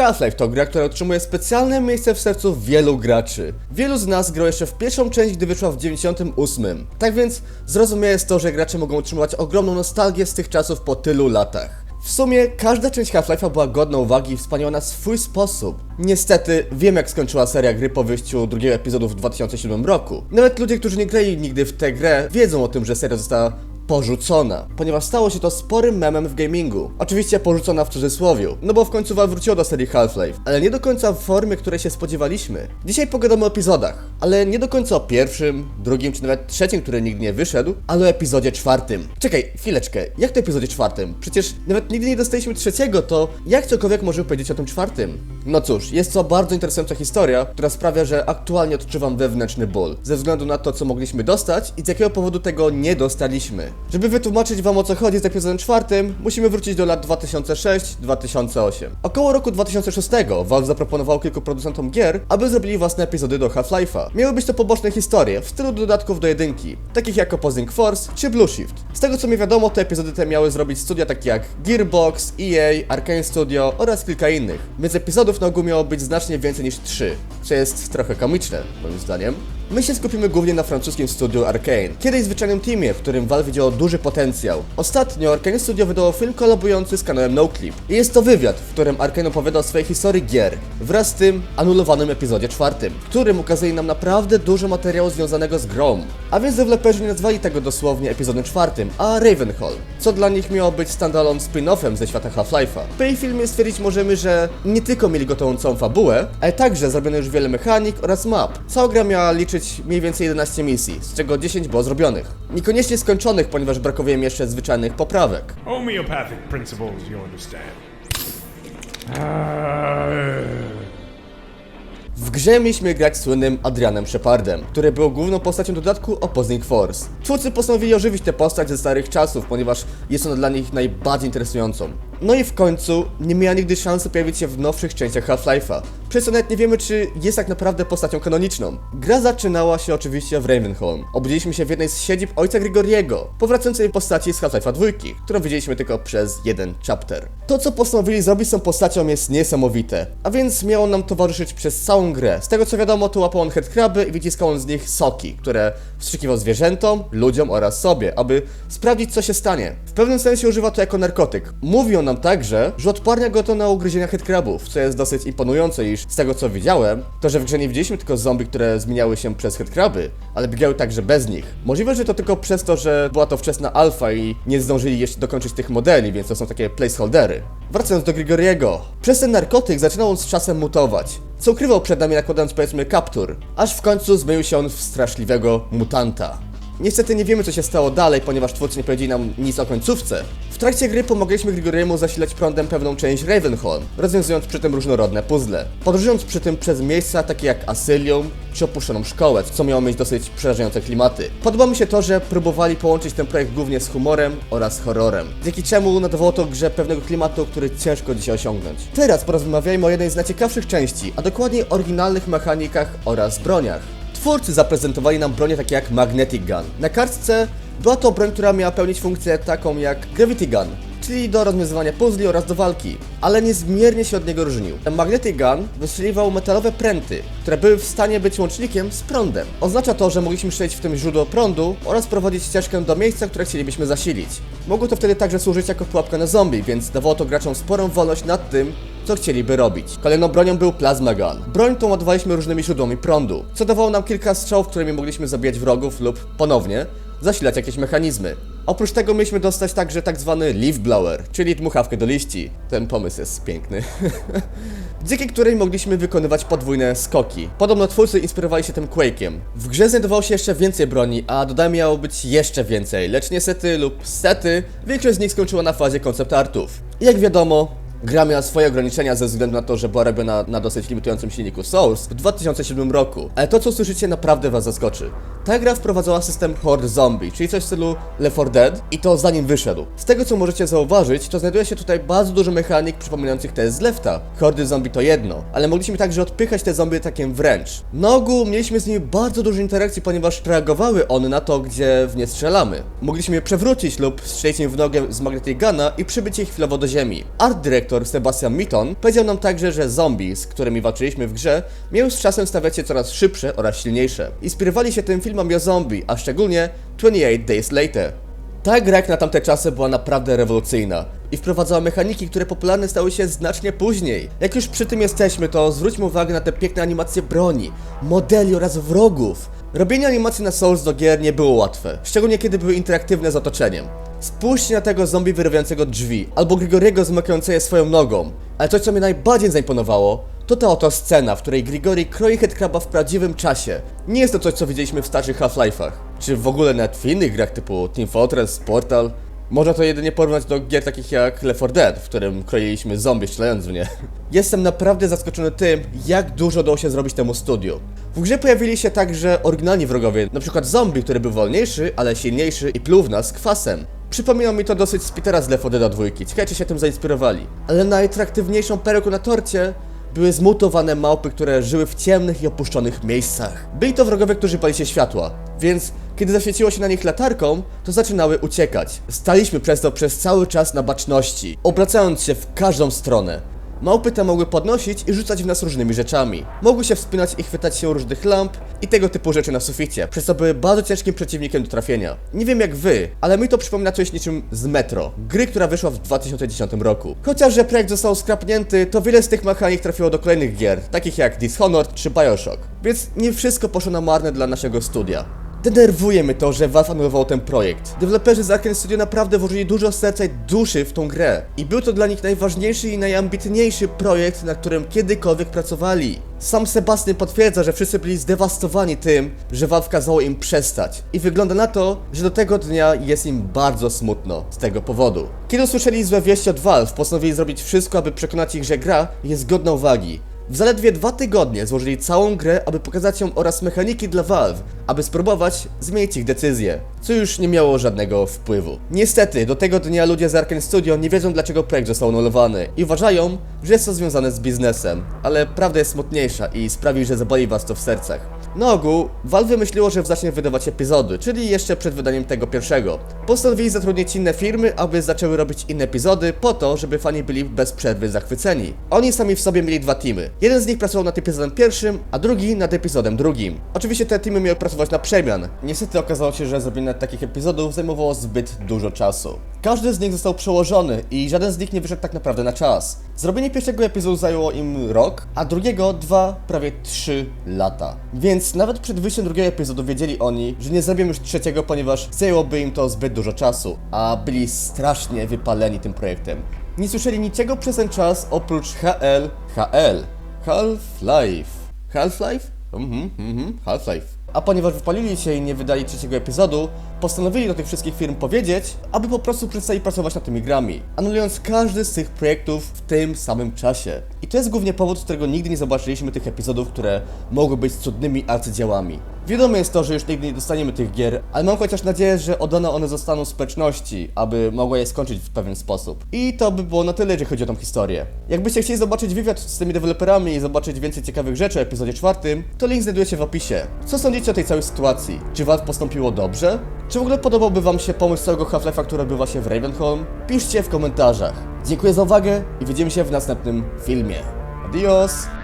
Half-Life to gra, która otrzymuje specjalne miejsce w sercu wielu graczy. Wielu z nas grał jeszcze w pierwszą część, gdy wyszła w 98. Tak więc zrozumiałe jest to, że gracze mogą utrzymywać ogromną nostalgię z tych czasów po tylu latach. W sumie każda część Half-Life'a była godna uwagi i wspaniała na swój sposób. Niestety, wiem jak skończyła seria gry po wyjściu drugiego epizodu w 2007 roku. Nawet ludzie, którzy nie grali nigdy w tę grę, wiedzą o tym, że seria została porzucona, ponieważ stało się to sporym memem w gamingu. Oczywiście porzucona w cudzysłowiu, no bo w końcu Valve wróciło do serii Half-Life, ale nie do końca w formie, której się spodziewaliśmy. Dzisiaj pogadamy o epizodach, ale nie do końca o pierwszym, drugim czy nawet trzecim, który nigdy nie wyszedł, ale o epizodzie czwartym. Czekaj, chwileczkę, jak to epizodzie czwartym? Przecież nawet nigdy nie dostaliśmy trzeciego, to jak cokolwiek możemy powiedzieć o tym czwartym? No cóż, jest to bardzo interesująca historia, która sprawia, że aktualnie odczuwam wewnętrzny ból, ze względu na to, co mogliśmy dostać i z jakiego powodu tego nie dostaliśmy. Żeby wytłumaczyć wam o co chodzi z epizodem czwartym, musimy wrócić do lat 2006-2008. Około roku 2006 Valve zaproponował kilku producentom gier, aby zrobili własne epizody do Half-Life'a. Miały być to poboczne historie w stylu dodatków do jedynki, takich jak Opposing Force czy Blue Shift. Z tego co mi wiadomo, te epizody te miały zrobić studia takie jak Gearbox, EA, Arkane Studio oraz kilka innych, więc epizodów na ogół miało być znacznie więcej niż 3, co jest trochę komiczne, moim zdaniem. My się skupimy głównie na francuskim studiu Arkane, kiedyś zwyczajnym teamie, w którym Valve widziało duży potencjał. Ostatnio Arkane Studio wydało film kolabujący z kanałem NoClip. I jest to wywiad, w którym Arkane opowiada o swojej historii gier, wraz z tym anulowanym epizodzie czwartym, w którym ukazuje nam naprawdę dużo materiału związanego z grą. A więc deweloperzy nie nazwali tego dosłownie epizodem czwartym, a Ravenhall, co dla nich miało być standalone spin-offem ze świata Half-Life'a. Po jej filmie stwierdzić możemy, że nie tylko mieli gotową całą fabułę, ale także zrobiono już wiele mechanik oraz map. Cała gra miała liczyć mniej więcej 11 misji, z czego 10 było zrobionych. Niekoniecznie skończonych, ponieważ brakuje im jeszcze zwyczajnych poprawek. Homeopathic principles, you understand. W grze mieliśmy grać słynnym Adrianem Shepardem, który był główną postacią dodatku Opposing Force. Twórcy postanowili ożywić tę postać ze starych czasów, ponieważ jest ona dla nich najbardziej interesującą. No i w końcu nie miała nigdy szansy pojawić się w nowszych częściach Half-Life'a, przez co nawet nie wiemy, czy jest tak naprawdę postacią kanoniczną. Gra zaczynała się oczywiście w Ravenholm. Obudziliśmy się w jednej z siedzib ojca Grigoriego, powracającej postaci z Half-Life'a 2, którą widzieliśmy tylko przez jeden chapter. To, co postanowili zrobić z tą postacią jest niesamowite, a więc miało nam towarzyszyć przez całą grę. Z tego co wiadomo, to łapał on headcraby i wyciskał on z nich soki, które wstrzykiwał zwierzętom, ludziom oraz sobie, aby sprawdzić, co się stanie. W pewnym sensie używa to jako narkotyk. Mówi on nam także, że odparnia go to na ugryzienia headcrabów, co jest dosyć imponujące, iż z tego co widziałem, to że w grze nie widzieliśmy tylko zombie, które zmieniały się przez headcraby, ale biegały także bez nich. Możliwe, że to tylko przez to, że była to wczesna alfa i nie zdążyli jeszcze dokończyć tych modeli, więc to są takie placeholdery. Wracając do Grigoriego. Przez ten narkotyk zaczynał on z czasem mutować, co ukrywał przed nami nakładając powiedzmy kaptur, aż w końcu zmienił się on w straszliwego mutanta. Niestety nie wiemy co się stało dalej, ponieważ twórcy nie powiedzieli nam nic o końcówce. W trakcie gry pomogliśmy Grigoriemu zasilać prądem pewną część Ravenholm, rozwiązując przy tym różnorodne puzzle. Podróżując przy tym przez miejsca takie jak Asylium czy opuszczoną szkołę, co miało mieć dosyć przerażające klimaty. Podoba mi się to, że próbowali połączyć ten projekt głównie z humorem oraz horrorem, dzięki czemu nadawało to grze pewnego klimatu, który ciężko dzisiaj osiągnąć. Teraz porozmawiajmy o jednej z najciekawszych części, a dokładniej oryginalnych mechanikach oraz broniach. Twórcy zaprezentowali nam bronię takie jak Magnetic Gun. Na kartce była to broń, która miała pełnić funkcję taką jak Gravity Gun, czyli do rozwiązywania puzli oraz do walki, ale niezmiernie się od niego różnił. Magnetic Gun wystrzeliwał metalowe pręty, które były w stanie być łącznikiem z prądem. Oznacza to, że mogliśmy strzelić w tym źródło prądu oraz prowadzić ścieżkę do miejsca, które chcielibyśmy zasilić. Mogło to wtedy także służyć jako pułapka na zombie, więc dawało to graczom sporą wolność nad tym, co chcieliby robić. Kolejną bronią był Plasma Gun. Broń tą ładowaliśmy różnymi źródłami prądu, co dawało nam kilka strzałów, którymi mogliśmy zabijać wrogów lub ponownie zasilać jakieś mechanizmy. Oprócz tego mieliśmy dostać także tak zwany leaf blower, czyli dmuchawkę do liści. Ten pomysł jest piękny. Dzięki której mogliśmy wykonywać podwójne skoki. Podobno twórcy inspirowali się tym Quake'iem. W grze znajdowało się jeszcze więcej broni, a dodałem miało być jeszcze więcej, lecz niestety lub stety, większość z nich skończyła na fazie koncept artów. Jak wiadomo, Gra miała swoje ograniczenia ze względu na to, że była robiona na dosyć limitującym silniku Source w 2007 roku, ale to co słyszycie naprawdę was zaskoczy. Ta gra wprowadzała system Horde Zombie, czyli coś w stylu Left 4 Dead i to zanim wyszedł. Z tego co możecie zauważyć, to znajduje się tutaj bardzo dużo mechanik przypominających te z Lefta. Hordy zombie to jedno, ale mogliśmy także odpychać te zombie takiem wręcz. Na ogół mieliśmy z nimi bardzo dużo interakcji, ponieważ reagowały one na to, gdzie w nie strzelamy. Mogliśmy je przewrócić lub strzelić im w nogę z Magnetic Guna i przybyć je chwilowo do ziemi. Art Director dyrektor Sebastian Mitton powiedział nam także, że zombie, z którymi walczyliśmy w grze, miały z czasem stawiać się coraz szybsze oraz silniejsze. Inspirowali się tym filmami o zombie, a szczególnie 28 Days Later. Ta gra jak na tamte czasy była naprawdę rewolucyjna i wprowadzała mechaniki, które popularne stały się znacznie później. Jak już przy tym jesteśmy, to zwróćmy uwagę na te piękne animacje broni, modeli oraz wrogów. Robienie animacji na Souls do gier nie było łatwe, szczególnie kiedy były interaktywne z otoczeniem. Spójrzcie na tego zombie wyrywającego drzwi, albo Grigoriego zmykającego swoją nogą. Ale to, co mnie najbardziej zaimponowało, to ta oto scena, w której Grigori kroi headcraba w prawdziwym czasie. Nie jest to coś, co widzieliśmy w starszych Half-Life'ach, czy w ogóle nawet w innych grach typu Team Fortress, Portal. Można to jedynie porównać do gier takich jak Left 4 Dead, w którym kroiliśmy zombie strzelając w nie. Jestem naprawdę zaskoczony tym, jak dużo udało się zrobić temu studiu. W grze pojawili się także oryginalni wrogowie, np. zombie, który był wolniejszy, ale silniejszy i pluł w nas kwasem. Przypomina mi to dosyć z Petera z Left 4 Dead 2, ciekawe się tym zainspirowali. Ale najtraktywniejszą perełką na torcie były zmutowane małpy, które żyły w ciemnych i opuszczonych miejscach. Byli to wrogowie, którzy bali się światła, więc kiedy zaświeciło się na nich latarką, to zaczynały uciekać. Staliśmy przez to przez cały czas na baczności, obracając się w każdą stronę. Małpy te mogły podnosić i rzucać w nas różnymi rzeczami. Mogły się wspinać i chwytać się różnych lamp i tego typu rzeczy na suficie, przez co były bardzo ciężkim przeciwnikiem do trafienia. Nie wiem jak wy, ale mi to przypomina coś niczym z Metro, gry, która wyszła w 2010 roku. Chociaż że projekt został skrapnięty, to wiele z tych mechanik trafiło do kolejnych gier, takich jak Dishonored czy Bioshock. Więc nie wszystko poszło na marne dla naszego studia. Denerwuje mnie to, że Valve anulował ten projekt. Deweloperzy z Arkane Studio naprawdę włożyli dużo serca i duszy w tą grę. I był to dla nich najważniejszy i najambitniejszy projekt, na którym kiedykolwiek pracowali. Sam Sebastian potwierdza, że wszyscy byli zdewastowani tym, że Valve kazało im przestać. I wygląda na to, że do tego dnia jest im bardzo smutno z tego powodu. Kiedy usłyszeli złe wieści od Valve, postanowili zrobić wszystko, aby przekonać ich, że gra jest godna uwagi. W zaledwie dwa tygodnie złożyli całą grę, aby pokazać ją oraz mechaniki dla Valve, aby spróbować zmienić ich decyzję, co już nie miało żadnego wpływu. Niestety, do tego dnia ludzie z Arkane Studio nie wiedzą dlaczego projekt został anulowany i uważają, że jest to związane z biznesem, ale prawda jest smutniejsza i sprawi, że zaboli was to w sercach. Na ogół, Valve wymyśliło, że zacznie wydawać epizody, czyli jeszcze przed wydaniem tego pierwszego. Postanowili zatrudnić inne firmy, aby zaczęły robić inne epizody, po to, żeby fani byli bez przerwy zachwyceni. Oni sami w sobie mieli dwa teamy. Jeden z nich pracował nad epizodem pierwszym, a drugi nad epizodem drugim. Oczywiście te teamy miały pracować na przemian. Niestety okazało się, że zrobienie takich epizodów zajmowało zbyt dużo czasu. Każdy z nich został przełożony i żaden z nich nie wyszedł tak naprawdę na czas. Zrobienie pierwszego epizodu zajęło im rok, a drugiego dwa, prawie trzy lata. Więc nawet przed wyjściem drugiego epizodu wiedzieli oni, że nie zrobią już trzeciego, ponieważ zajęłoby im to zbyt dużo czasu, a byli strasznie wypaleni tym projektem. Nie słyszeli niczego przez ten czas oprócz HL, HL, Half-Life. Half-Life? Mhm, mhm, Half-Life. A ponieważ wypalili się i nie wydali trzeciego epizodu, postanowili do tych wszystkich firm powiedzieć, aby po prostu przestali pracować nad tymi grami, anulując każdy z tych projektów w tym samym czasie. I to jest głównie powód, z którego nigdy nie zobaczyliśmy tych epizodów, które mogły być cudnymi arcydziełami. Wiadomo jest to, że już nigdy nie dostaniemy tych gier, ale mam chociaż nadzieję, że oddane one zostaną społeczności, aby mogła je skończyć w pewien sposób. I to by było na tyle, jeżeli chodzi o tą historię. Jakbyście chcieli zobaczyć wywiad z tymi deweloperami i zobaczyć więcej ciekawych rzeczy o epizodzie czwartym, to link znajduje się w opisie. Co sądzicie o tej całej sytuacji? Czy Valve postąpiło dobrze? Czy w ogóle podobałby wam się pomysł całego Half-Life'a, który odbywa się w Ravenholm? Piszcie w komentarzach. Dziękuję za uwagę i widzimy się w następnym filmie. Adios!